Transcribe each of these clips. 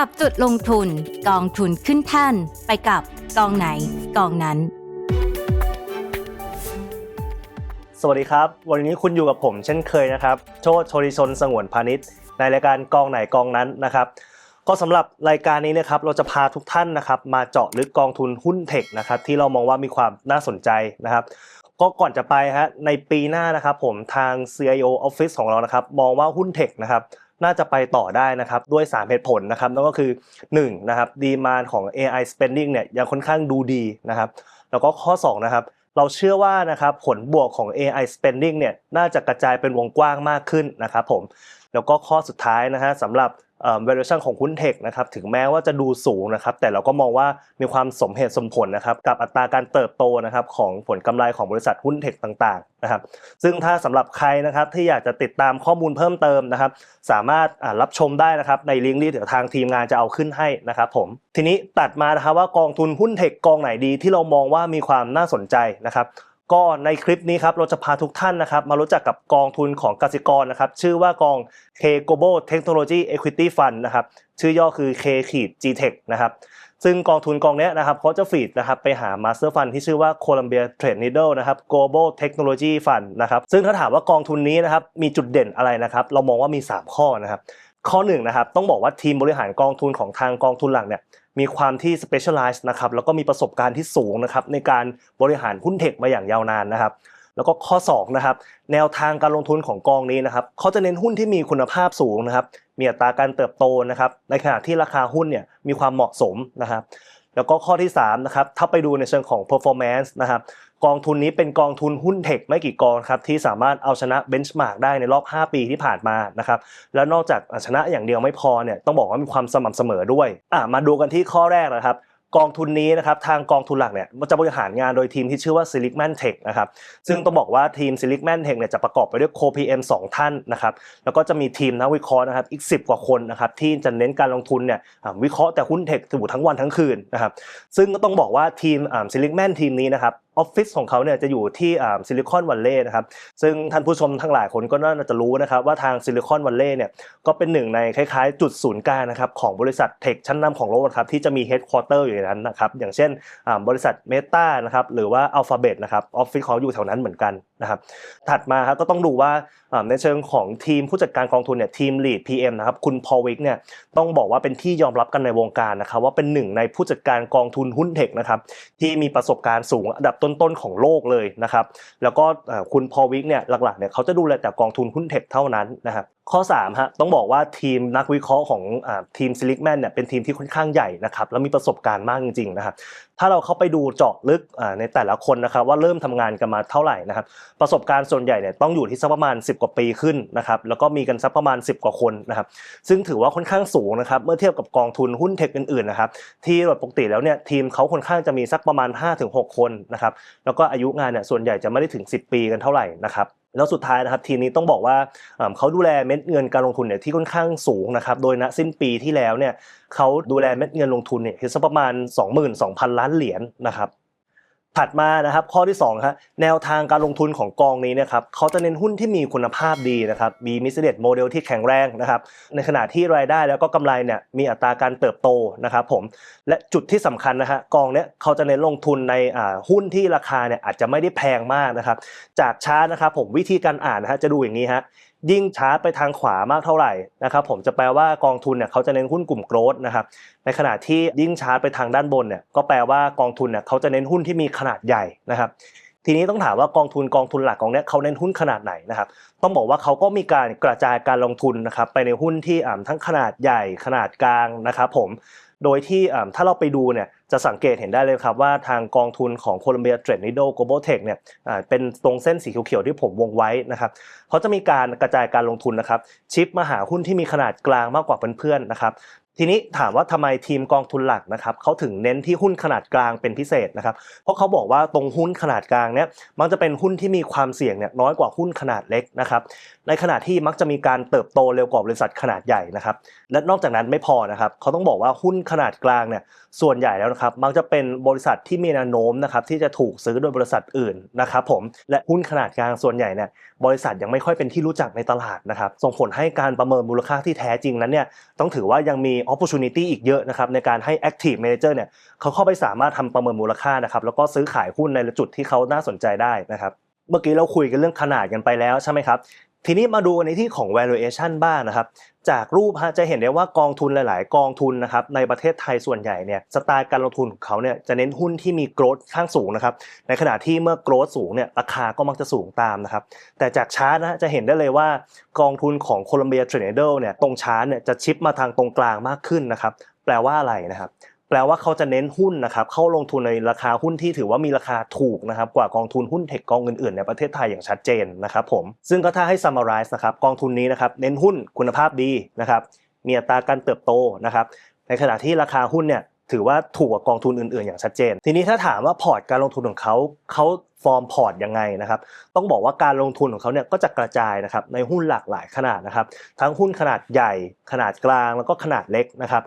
กับจุดลงทุนกองทุนขึ้นแท่นไปกับกองไหนกองนั้น สวัสดีครับ วันนี้คุณอยู่กับผมเช่นเคยนะครับ โชติโชติชนสงวนพาณิชย์ ในรายการกองไหนกองนั้นนะครับ ก็สำหรับรายการนี้นะครับเราจะพาทุกท่านนะครับมาเจาะลึกกองทุนหุ้นเทคนะครับที่เรามองว่ามีความน่าสนใจนะครับก็ก่อนจะไปฮะในปีหน้านะครับผมทาง CIO Office ของเรานะครับมองว่าหุ้นเทคนะครับ น่าจะไปต่อได้นะครับด้วย 3 เหตุผลนะครับนั่นก็คือ1นะครับดีมานของ AI spending เนี่ยยังค่อนข้างดูดีนะครับแล้วก็ข้อ2นะครับเราเชื่อว่านะครับผลบวกของ AI spending เนี่ยน่าจะกระจายเป็นวงกว้างมากขึ้นนะครับผมแล้วก็ข้อสุดท้ายนะฮะสำหรับ valuation ของหุ้นเทคนะครับถึงแม้ว่าจะดูสูงนะครับแต่เราก็มองว่ามีความสมเหตุสมผลนะครับกับอัตราการเติบโตนะครับของผลกำไรของบริษัทหุ้นเทคต่างๆนะครับซึ่งถ้าสำหรับใครนะครับที่อยากจะติดตามข้อมูลเพิ่มเติมนะครับสามารถรับชมได้นะครับในลิงก์ที่เดี๋ยวทางทีมงานจะเอาขึ้นให้นะครับผมทีนี้ตัดมานะครับว่ากองทุนหุ้นเทคกองไหนดีที่เรามองว่ามีความน่าสนใจนะครับ ก็ในคลิปนี้ครับเราจะพาทุกท่านนะครับมารู้จักกับกองทุนของกสิกรนะครับชื่อว่ากอง K Global Technology Equity Fund นะครับชื่อย่อคือ K ขีด GTech นะครับซึ่งกองทุนกองนี้นะครับเขาจะฟีดนะครับไปหา Master Fund ที่ชื่อว่า Columbia Trade Needle นะครับ Global Technology Fund นะครับซึ่งถ้าถามว่ากองทุนนี้นะครับมีจุดเด่นอะไรนะครับเรามองว่ามี 3 ข้อนะครับข้อหนึ่งนะครับต้องบอกว่าทีมบริหารกองทุนของทางกองทุนหลักเนี่ย มีความที่ specialize นะครับแล้วก็มีประสบการณ์ที่สูงนะครับในการบริหารหุ้นเทคมาอย่างยาวนานนะครับ แล้วก็ข้อ2นะครับแนวทางการลงทุนของกองนี้นะครับเขาจะเน้นหุ้นที่มีคุณภาพสูงนะครับมีอัตราการเติบโตนะครับในขณะที่ราคาหุ้นเนี่ยมีความเหมาะสมนะครับแล้วก็ข้อที่3นะครับถ้าไปดูในเชิงของ performance นะครับ กองทุนนี้เป็นกองทุนหุ้นเทคไม่กี่กองครับที่สามารถเอาชนะเบนช์มาร์กได้ในรอบ 5 ปีที่ผ่านมานะครับแล้วนอกจากชนะอย่างเดียวไม่พอเนี่ยต้องบอกว่ามีความสม่ำเสมอด้วยอะมาดูกันที่ข้อแรกนะครับกองทุนนี้นะครับทางกองทุนหลักเนี่ยจะบริหารงานโดยทีมที่ชื่อว่า Seligman Tech นะครับซึ่งต้องบอกว่าทีม Seligman Tech เนี่ยจะประกอบไปด้วย co-PM 2 ท่านนะครับแล้วก็จะมีทีมนักวิเคราะห์นะครับอีก 10 กว่าคนนะครับที่จะเน้นการลงทุนเนี่ยวิเคราะห์แต่หุ้นเทคอยู่ทั้งวันทั้งคืนนะครับซึ่งก็ต้องบอกว่าทีม Seligman ทีมนี้นะครับออฟฟิศของเขาเนี่ยจะอยู่ที่ซิลิคอนวัลเลย์นะครับซึ่งท่านผู้ชมทั้งหลายคนก็น่าจะรู้นะครับว่าทางซิลิคอนวัลเลย์เนี่ยก็เป็นหนึ่งในคล้ายๆ จุดศูนย์กลางนะครับของบริษัทเทคชั้นนำของโลกนะครับที่จะมีเฮดค q อเตอร์อยู่ในนั้นนะครับอย่างเช่นบริษัทเมตานะครับหรือว่าอัลฟาเบตนะครับออฟฟิศเขาอยู่แถวนั้นเหมือนกันนะครับถัดมาครับก็ต้องดูว่าในเชิงของทีมผู้จัดการกองทุนเนี่ยทีม lead PM นะครับคุณพอวิกเนี่ยต้องบอกว่าเป็นที่ยอมรับกันในวงการนะครับว่าเป็นหนึ่งในผู้จัดการกองทุนหุ้นเทคนะครับที่มีประสบการณ์สูงอันดับต้นๆของโลกเลยนะครับแล้วก็คุณพอวิกเนี่ยหลักๆเนี่ยเขาจะดูแลแต่กองทุนหุ้นเทคเท่านั้นนะครับข้อ3ฮะต้องบอกว่าทีมนักวิเคราะห์ของอทีมซิลิกแมนเนี่ยเป็นทีมที่ค่อนข้างใหญ่นะครับแล้วมีประสบการณ์มากจริงๆนะครับถ้าเราเข้าไปดูเจาะลึกในแต่ละคนนะครับว่าเริ่มทำงานกันมาเท่าไหร่นะครับประสบการณ์ส่วนใหญ่เนี่ยต้องอยู่ที่สักประมาณ 10 กว่าปีขึ้นนะครับแล้วก็มีกันสักประมาณ 10 กว่าคนนะครับซึ่งถือว่าค่อนข้างสูงนะครับเมื่อเทียบกับกองทุนหุ้นเทคอื่นๆนะครับที่โดยปกติแล้วเนี่ยทีมเขาค่อนข้างจะมีสักประมาณ 5-6 คนนะครับแล้วก็อายุงานเนี่ยส่วนใหญ่จะไม่ได้ถึง 10 ปีกันเท่าไหร่นะครับ แล้วสุดท้ายนะครับทีมนี้ต้องบอกว่าเอิ่มเขาดูแลเม็ดเงินการลงทุนเนี่ยที่ค่อนข้างสูงนะครับโดยณสิ้นปีที่แล้วเนี่ยเขาดูแลเม็ดเงินลงทุนเนี่ยคือสักประมาณ 22,000 ล้านเหรียญนะครับ ถัดมานะครับข้อที่2ครับแนวทางการลงทุนของกองนี้นะครับเขาจะเน้นหุ้นที่มีคุณภาพดีนะครับมีมิสเดตโมเดลที่แข็งแรงนะครับในขณะที่รายได้แล้วก็กำไรเนี่ยมีอัตราการเติบโตนะครับผมและจุดที่สำคัญนะฮะกองเนี้ยเขาจะเน้นลงทุนในหุ้นที่ราคาเนี่ยอาจจะไม่ได้แพงมากนะครับจากชาร์ตนะครับผมวิธีการอ่านนะฮะจะดูอย่างนี้ฮะ ยิ่งชาร์ตไปทางขวามากเท่าไหร่นะครับผมจะแปลว่ากองทุนเนี่ยเขาจะเน้นหุ้นกลุ่มโกรดนะครับในขณะที่ยิ่งชาร์จไปทางด้านบนเนี่ยก็แปลว่ากองทุนเนี่ยเขาจะเน้นหุ้นที่มีขนาดใหญ่นะครับทีนี้ต้องถามว่ากองทุนกองทุนหลักกองเนี้ยเขาเน้นหุ้นขนาดไหนนะครับต้องบอกว่าเขาก็มีการกระจายการลงทุนนะครับไปในหุ้นที่อ่าทั้งขนาดใหญ่ขนาดกลางนะครับผมโดยที่อ่าถ้าเราไปดูเนี่ย จะสังเกตเห็นได้เลยครับว่าทางกองทุนของ Columbia Trade Needle Global Tech เนี่ยเป็นตรงเส้นสีเขียวๆที่ผมวงไว้นะครับเขาจะมีการกระจายการลงทุนนะครับชิปมาหาหุ้นที่มีขนาดกลางมากกว่าเพื่อนๆนะครับ ทีนี้ถามว่าทำไมทีมกองทุนหลักนะครับเขาถึงเน้นที่หุ้นขนาดกลางเป็นพิเศษนะครับ เพราะเขาบอกว่าตรงหุ้นขนาดกลางเนี่ยมักจะเป็นหุ้นที่มีความเสี่ยงเนี่ยน้อยกว่าหุ้นขนาดเล็กนะครับในขณะที่มักจะมีการเติบโตเร็วกว่าบริษัทขนาดใหญ่นะครับและนอกจากนั้นไม่พอนะครับเขาต้องบอกว่าหุ้นขนาดกลางเนี่ยส่วนใหญ่แล้วนะครับมักจะเป็นบริษัทที่มีแนวโน้มนะครับที่จะถูกซื้อโดยบริษัทอื่นนะครับผมและหุ้นขนาดกลางส่วนใหญ่เนี่ยบริษัทยังไม่ค่อยเป็นที่รู้จักในตลาดนะครับส่งผลให้การประเมินมูลค่าที่แท้จริงนั้นเนี่ยต้องถือว่ายังมี opportunity อีกเยอะนะครับในการให้ active manager เนี่ยเขาเข้าไปสามารถทำประเมินมูลค่านะครับแล้วก็ซื้อขายหุ้นในจุดที่เขาน่าสนใจได้นะครับเมื่อกี้เราคุยกันเรื่องขนาดกันไปแล้วใช่ไหมครับ ทีนี้มาดูในที่ของ valuation บ้างนะครับ จากรูปฮะจะเห็นได้ว่ากองทุนหลาย ๆ กองทุนนะครับในประเทศไทยส่วนใหญ่เนี่ยสไตล์การลงทุนของเขาเนี่ยจะเน้นหุ้นที่มีโกรธข้างสูงนะครับในขณะที่เมื่อโกรธสูงเนี่ยราคาก็มักจะสูงตามนะครับแต่จากชาร์ตนะจะเห็นได้เลยว่ากองทุนของโคลัมเบียเทรดเดิลเนี่ยตรงชาร์ตเนี่ยจะชิปมาทางตรงกลางมากขึ้นนะครับแปลว่าอะไรนะครับ แปลว่าเขาจะเน้นหุ้นนะครับเข้าลงทุนในราคาหุ้นที่ถือว่ามีราคาถูกนะครับกว่ากองทุนหุ้นเทคกองอื่นๆในประเทศไทยอย่างชัดเจนนะครับผมซึ่งก็ถ้าให้ summarize นะครับกองทุนนี้นะครับเน้นหุ้นคุณภาพดีนะครับมีอัตราการเติบโตนะครับในขณะที่ราคาหุ้นเนี่ยถือว่าถูกกว่ากองทุนอื่นๆ อย่างชัดเจน ทีนี้ถ้าถามว่าพอร์ตการลงทุนของเขาเขาฟอร์มพอร์ตยังไงนะครับต้องบอกว่าการลงทุนของเขาเนี่ยก็จะกระจายนะครับในหุ้นหลากหลายขนาดนะครับทั้งหุ้นขนาดใหญ่ขนาดกลางแล้วก็ขนาดเล็กนะครับ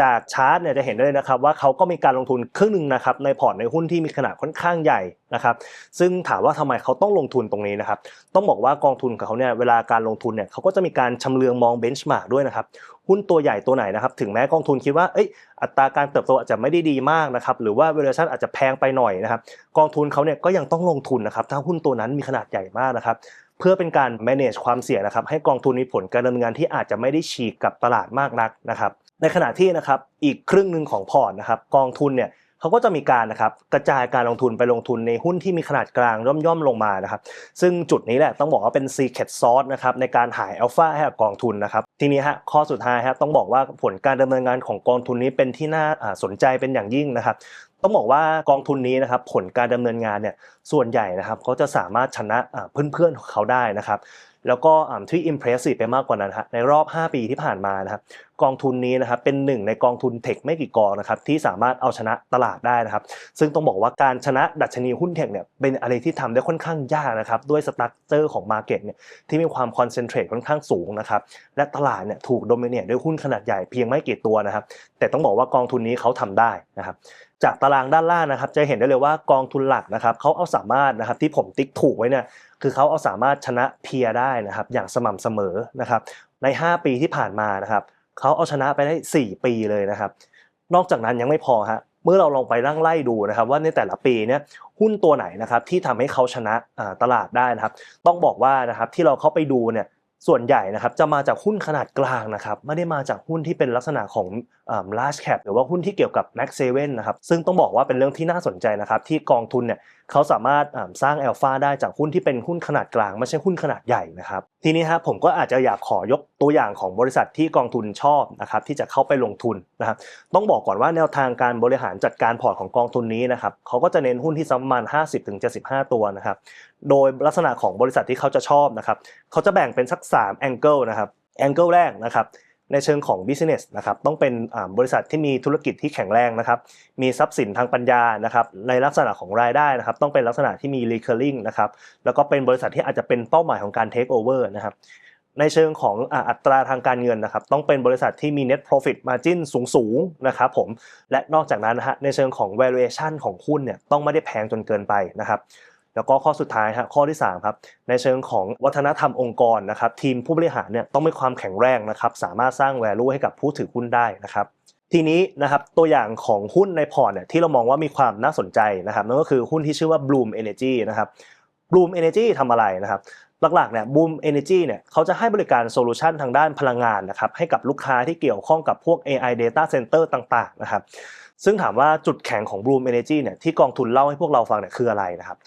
จากชาร์ตเนี่ยจะเห็นได้เลยนะครับว่าเขาก็มีการลงทุนครึ่งหนึ่งนะครับในพอร์ตในหุ้นที่มีขนาดค่อนข้างใหญ่นะครับซึ่งถามว่าทำไมเขาต้องลงทุนตรงนี้นะครับต้องบอกว่ากองทุนของเขาเนี่ยเวลาการลงทุนเนี่ยเขาก็จะมีการชำเลืองมองเบนช์มาร์กด้วยนะครับหุ้นตัวใหญ่ตัวไหนนะครับถึงแม้กองทุนคิดว่าเอ้ยอัตราการเติบโตอาจจะไม่ได้ดีมากนะครับหรือว่า valuation อาจจะแพงไปหน่อยนะครับกองทุนเขาเนี่ยก็ยังต้องลงทุนนะครับถ้าหุ้นตัวนั้นมีขนาดใหญ่มากนะครับเพื่อเป็นการ manage ความเสี่ยงนะครับให้กองทุนมีผลการดำเนินงานที่อาจจะไม่ได้ฉีกกับตลาดมากนักนะครับ ในขณะที่นะครับอีกครึ่งหนึ่งของพอร์ตนะครับกองทุนเนี่ยเขาก็จะมีการนะครับกระจายการลงทุนไปลงทุนในหุ้นที่มีขนาดกลางย่อมๆลงมานะครับซึ่งจุดนี้แหละต้องบอกว่าเป็น secret sauce นะครับในการหายอัลฟาให้กับกองทุนนะครับทีนี้ฮะข้อสุดท้ายฮะต้องบอกว่าผลการดำเนินงานของกองทุนนี้เป็นที่น่าสนใจเป็นอย่างยิ่งนะครับ ต้องบอกว่ากองทุนนี้นะครับผลการดำเนินงานเนี่ยส่วนใหญ่นะครับเขาจะสามารถชนะเพื่อนๆของเขาได้นะครับแล้วก็ที่ impressive ไปมากกว่านั้นฮะในรอบ 5 ปีที่ผ่านมานะครับกองทุนนี้นะครับเป็นหนึ่งในกองทุนเทคไม่กี่กองนะครับที่สามารถเอาชนะตลาดได้นะครับ ซึ่งต้องบอกว่าการชนะดัชนีหุ้นเทคเนี่ยเป็นอะไรที่ทำได้ค่อนข้างยากนะครับด้วยสตั๊กเจอร์ของมาเก็ตเนี่ยที่มีความคอนเซนเทรตค่อนข้างสูงนะครับและตลาดเนี่ยถูกโดมิเนตด้วยหุ้นขนาดใหญ่เพียงไม่กี่ตัวนะครับแต่ต้องบอกว่ากองทุนนี้เขาทำได้นะครับ จากตารางด้านล่างนะครับ จะเห็นได้เลยว่ากองทุนหลักนะครับเขาเอาสามารถนะครับที่ผมติ๊กถูกไว้เนี่ยคือเขาเอาสามารถชนะเพียได้นะครับ อย่างสม่ำเสมอนะครับ ใน 5 ปีที่ผ่านมานะครับเขาเอาชนะไปได้ 4 ปีเลยนะครับ นอกจากนั้นยังไม่พอฮะเมื่อเราลองไปนั่งไล่ดูนะครับ ว่าในแต่ละปีเนี่ยหุ้นตัวไหนนะครับที่ทำให้เขาชนะตลาดได้นะครับ ต้องบอกว่านะครับที่เราเข้าไปดูเนี่ย ส่วนใหญ่นะครับจะมาจากหุ้นขนาดกลางนะครับไม่ได้มาจากหุ้นที่เป็นลักษณะของอ large cap หรือว่าหุ้นที่เกี่ยวกับ max 7นะครับซึ่งต้องบอกว่าเป็นเรื่องที่น่าสนใจนะครับที่กองทุนเนี่ยเขาสามารถสร้างอัลฟาได้จากหุ้นที่เป็นหุ้นขนาดกลาง ไม่ใช่หุ้นขนาดใหญ่นะครับทีนี้ฮะผมก็อาจจะอยากขอยกตัวอย่างของบริษัทที่กองทุนชอบนะครับที่จะเข้าไปลงทุนนะครับต้องบอกก่อนว่าแนวทางการบริหารจัดการพอร์ตของกองทุนนี้นะครับเขาก็จะเน้นหุ้นที่สักประมาณ 50-75 ตัวนะครับ โดยลักษณะของบริษัทที่เขาจะชอบนะครับเขาจะแบ่งเป็นสัก3 angle นะครับ angle แรกนะครับในเชิงของ business นะครับต้องเป็นบริษัทที่มีธุรกิจที่แข็งแรงนะครับมีทรัพย์สินทางปัญญานะครับในลักษณะของรายได้นะครับต้องเป็นลักษณะที่มี recurring นะครับแล้วก็เป็นบริษัทที่อาจจะเป็นเป้าหมายของการ take over นะครับในเชิงของอัตราทางการเงินนะครับต้องเป็นบริษัทที่มี net profit margin สูงสูงๆนะครับผมและนอกจากนั้นนะฮะในเชิงของ valuation ของหุ้นเนี่ยต้องไม่ได้แพงจนเกินไปนะครับ แล้วก็ข้อสุดท้ายฮะข้อที่3ครับในเชิงของวัฒนธรรมองค์กรนะครับทีมผู้บริหารเนี่ยต้องมีความแข็งแรงนะครับสามารถสร้าง value ให้กับผู้ถือหุ้นได้นะครับทีนี้นะครับตัวอย่างของหุ้นในพอร์ตเนี่ยที่เรามองว่ามีความน่าสนใจนะครับนั่นก็คือหุ้นที่ชื่อว่า Bloom Energy นะครับ Bloom Energy ทำอะไรนะครับหลักๆเนี่ย Bloom Energy เนี่ยเขาจะให้บริการโซลูชันทางด้านพลังงานนะครับให้กับลูกค้าที่เกี่ยวข้องกับพวก AI Data Center ต่างๆนะครับซึ่งถามว่าจุดแข็งของ Bloom Energy เนี่ยที่กองทุนเล่าให้พวกเราฟังเนี่ยคืออะไรนะครับ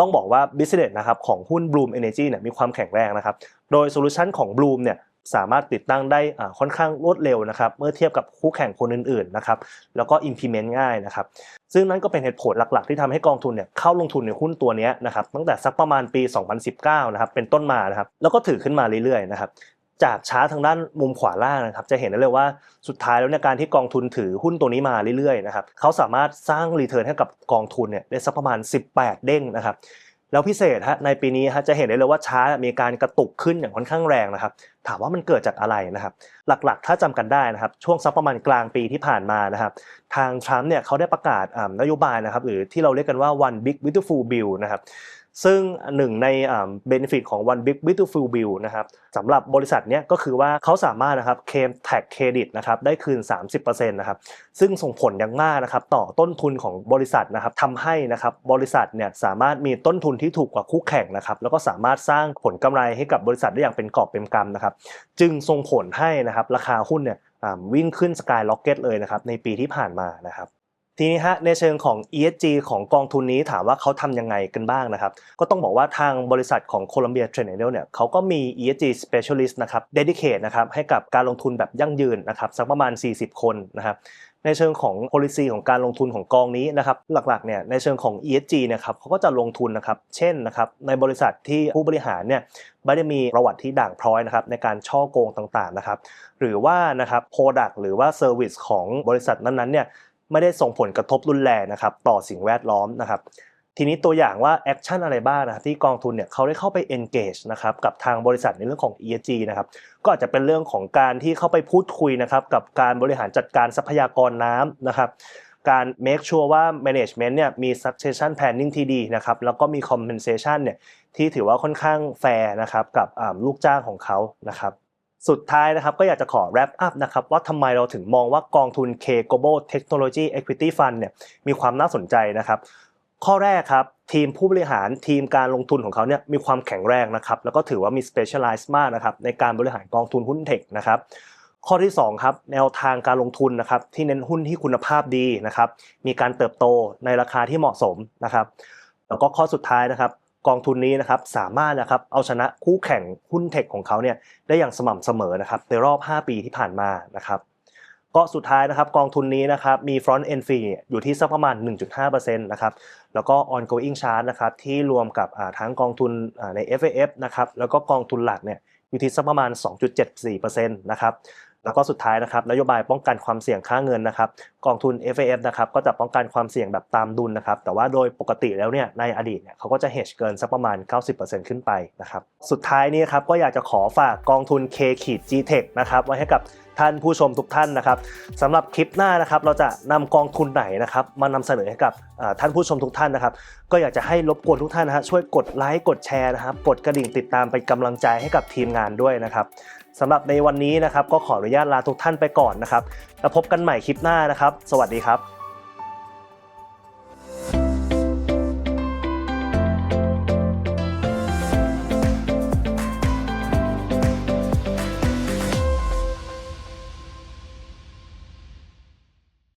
ต้องบอกว่า business นะครับของหุ้น Bloom Energy เนี่ยมีความแข็งแรงนะครับ โดยโซลูชันของ Bloom เนี่ยสามารถติดตั้งได้ค่อนข้างรวดเร็วนะครับเมื่อเทียบกับคู่แข่งคนอื่นๆนะครับแล้วก็ implement ง่ายนะครับซึ่งนั่นก็เป็นเหตุผลหลักๆ ที่ทำให้กองทุนเนี่ยเข้าลงทุนในหุ้นตัวนี้นะครับตั้งแต่สักประมาณปี 2019 นะครับเป็นต้นมานะครับแล้วก็ถือขึ้นมาเรื่อยๆนะครับ จากชาร์ตทางด้านมุมขวาล่างนะครับจะเห็นได้เลยว่าสุดท้ายแล้วเนี่ยการที่กองทุนถือหุ้นตัวนี้มาเรื่อยๆนะครับเขาสามารถสร้างรีเทิร์นให้กับกองทุนเนี่ยได้สักประมาณ 18 เด้งนะครับแล้วพิเศษฮะในปีนี้ฮะจะเห็นได้เลยว่าชาร์ตมีการกระตุกขึ้นอย่างค่อนข้างแรงนะครับ ถามว่ามันเกิดจากอะไรนะครับ หลักๆ ถ้าจำกันได้นะครับช่วงสักประมาณกลางปีที่ผ่านมานะครับ ทางทรัมป์เนี่ยเขาได้ประกาศนโยบายนะครับหรือที่เราเรียกกันว่า one big beautiful bill นะครับ ซึ่งหนึ่งในเบนฟิตของ One Big Beautiful Bill นะครับสำหรับบริษัทเนี้ยก็คือว่าเขาสามารถนะครับเคมแท็กเครดิตนะครับได้คืน 30%นะครับซึ่งส่งผลอย่างมากนะครับต่อต้นทุนของบริษัทนะครับทำให้นะครับบริษัทเนี่ยสามารถมีต้นทุนที่ถูกกว่าคู่แข่งนะครับแล้วก็สามารถสร้างผลกำไรให้กับบริษัทได้อย่างเป็นกอบเป็นกำนะครับจึงส่งผลให้นะครับราคาหุ้นเนี่ยวิ่งขึ้นสกายล็อกเก็ตเลยนะครับในปีที่ผ่านมานะครับ ทีนี้ฮะในเชิงของ ESG ของกองทุนนี้ถามว่าเขาทำยังไงกันบ้างนะครับ ก็ต้องบอกว่าทางบริษัทของ Columbia t r e n e l เนี่ยเขาก็มี ESG specialist นะครับ dedicate นะครับให้กับการลงทุนแบบยั่งยืนนะครับสักประมาณ 40 คนนะครับในเชิงของ policy ของการลงทุนของกองนี้นะครับหลักๆเนี่ยในเชิงของ ESG เนะครับเขาก็จะลงทุนนะครับเช่นนะครับในบริษัทที่ผู้บริหารเนี่ยไม่ได้มีประวัติที่ด่างพร้อยนะครับในการช่อโกงต่างๆนะครับหรือว่านะครับ product หรือว่า service ของบริษัทนั้นๆเนี่ย ไม่ได้ส่งผลกระทบรุนแรงนะครับต่อสิ่งแวดล้อมนะครับทีนี้ตัวอย่างว่าแอคชั่นอะไรบ้างนะที่กองทุนเนี่ยเขาได้เข้าไป engage นะครับกับทางบริษัทในเรื่องของ ESG นะครับก็อาจจะเป็นเรื่องของการที่เข้าไปพูดคุยนะครับกับการบริหารจัดการทรัพยากรน้ำนะครับการ make sure ว่า management เนี่ยมี succession planning ที่ดีนะครับแล้วก็มี compensation เนี่ยที่ถือว่าค่อนข้างแฟร์นะครับกับลูกจ้างของเขานะครับ สุดท้ายนะครับก็อยากจะขอ wrap up นะครับว่าทำไมเราถึงมองว่ากองทุน K Global Technology Equity Fund เนี่ยมีความน่าสนใจนะครับ ข้อแรกครับทีมผู้บริหารทีมการลงทุนของเขาเนี่ยมีความแข็งแรงนะครับแล้วก็ถือว่ามี specialize มากนะครับในการบริหารกองทุนหุ้นเทคนะครับข้อที่2ครับแนวทางการลงทุนนะครับที่เน้นหุ้นที่คุณภาพดีนะครับมีการเติบโตในราคาที่เหมาะสมนะครับแล้วก็ข้อสุดท้ายนะครับ กองทุนนี้นะครับสามารถนะครับเอาชนะคู่แข่งหุ้นเทคของเขาเนี่ยได้อย่างสม่ำเสมอนะครับในรอบ 5 ปีที่ผ่านมานะครับก็สุดท้ายนะครับกองทุนนี้นะครับมี front end fee อยู่ที่สักประมาณ 1.5%นะครับแล้วก็ ongoing charge นะครับที่รวมกับทั้งกองทุนใน FAF นะครับแล้วก็กองทุนหลักเนี่ยอยู่ที่สักประมาณ 2.74%นะครับ แล้วก็สุดท้ายนะครับนโยบายป้องกันความเสี่ยงค่าเงินนะครับกองทุน FAF นะครับก็จะป้องกันความเสี่ยงแบบตามดุลนะครับแต่ว่าโดยปกติแล้วเนี่ยในอดีตเนี่ยเขาก็จะ hedge เกินสักประมาณ 90%ขึ้นไปนะครับสุดท้ายนี้ครับก็อยากจะขอฝากกองทุน K ขีด G-Tech นะครับไว้ให้กับท่านผู้ชมทุกท่านนะครับสำหรับคลิปหน้านะครับเราจะนำกองทุนไหนนะครับมานำเสนอให้กับท่านผู้ชมทุกท่านนะครับ ก็อยากจะให้รบกวนทุกท่านนะฮะช่วยกดไลค์กดแชร์นะครับกดกระดิ่งติดตามเป็นกำลังใจให้กับทีมงานด้วยนะครับ สำหรับในวันนี้นะครับก็ขออนุญาตลาทุกท่านไปก่อนนะครับแล้วพบกันใหม่คลิปหน้านะครับ สวัสดีครับ